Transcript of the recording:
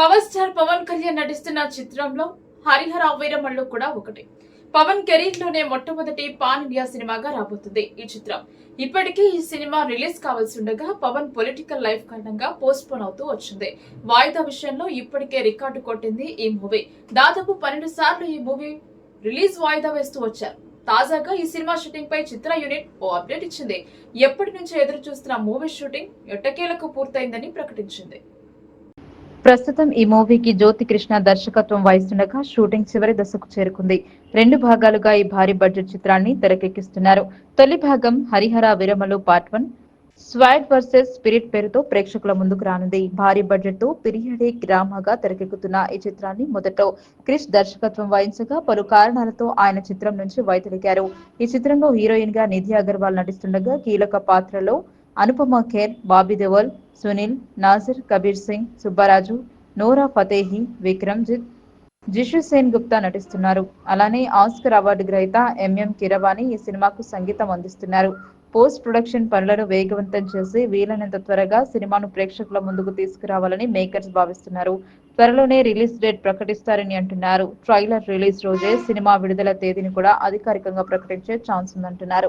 Power star Pawan Kalyan నటిస్తున్న చిత్రంలో హరిహర వీరమల్లు కూడా ఒకటి. పవన్ కెరీర్లోనే మొట్టమొదటి పాన్ ఇండియా సినిమాగా రాబోతుంది ఈ చిత్రం. ఇప్పటికీ ఈ సినిమా రిలీజ్ కావాల్సి ఉండగా పవన్ పొలిటికల్ లైఫ్ కారణంగా పోస్ట్ పోన్ అవుతూ వచ్చింది. వాయిదా విషయంలో ఇప్పటికే రికార్డు కొట్టింది ఈ మూవీ. దాదాపు పన్నెండు సార్లు ఈ మూవీ రిలీజ్ వాయిదా వేస్తూ వచ్చారు. తాజాగా ఈ సినిమా షూటింగ్ పై చిత్ర యూనిట్ ఓ అప్డేట్ ఇచ్చింది. ఎప్పటి నుంచి ఎదురు చూస్తున్న మూవీ షూటింగ్ ఎట్టకేలకు పూర్తయిందని ప్రకటించింది. ప్రస్తుతం ఈ మూవీకి జ్యోతి కృష్ణ దర్శకత్వం వహిస్తుండగా షూటింగ్ చివరి దశకు చేరుకుంది. రెండు భాగాలుగా ఈ భారీ బడ్జెట్ చిత్రాన్ని తెరకెక్కిస్తున్నారు. తొలి భాగం Hari Hara Veeramallu part one. Sword versus spirit పేరుతో ప్రేక్షకుల ముందుకు రానుంది. భారీ బడ్జెట్తో పిరియడిక్ డ్రామాగా తెరకెక్కుతున్న ఈ చిత్రాన్ని మొదట క్రిష్ దర్శకత్వం వహించగా పలు కారణాలతో ఆయన చిత్రం నుంచి వైదొలిగారు. ఈ చిత్రంలో హీరోయిన్గా నిధి అగర్వాల్ నటిస్తుండగా కీలక పాత్రలో అనుపమ ఖేర్ బాబీ దేవల్ సునీల్ నాజిర్ కబీర్ సింగ్ సుబ్బరాజు నోరా ఫతేహి విక్రమ్జిత్ జిషు సేన్ గుప్తా నటిస్తున్నారు. అలానే ఆస్కర్ అవార్డు గ్రహీత ఎంఎం కిరవాణి ఈ సినిమాకు సంగీతం అందిస్తున్నారు. పోస్ట్ ప్రొడక్షన్ పనులను వేగవంతం చేసి వీలైనంత త్వరగా సినిమాను ప్రేక్షకుల ముందుకు తీసుకురావాలని మేకర్స్ భావిస్తున్నారు. త్వరలోనే రిలీజ్ డేట్ ప్రకటిస్తారని అంటున్నారు. ట్రైలర్ రిలీజ్ రోజే సినిమా విడుదల తేదీని కూడా అధికారికంగా ప్రకటించే ఛాన్స్ ఉందంటున్నారు.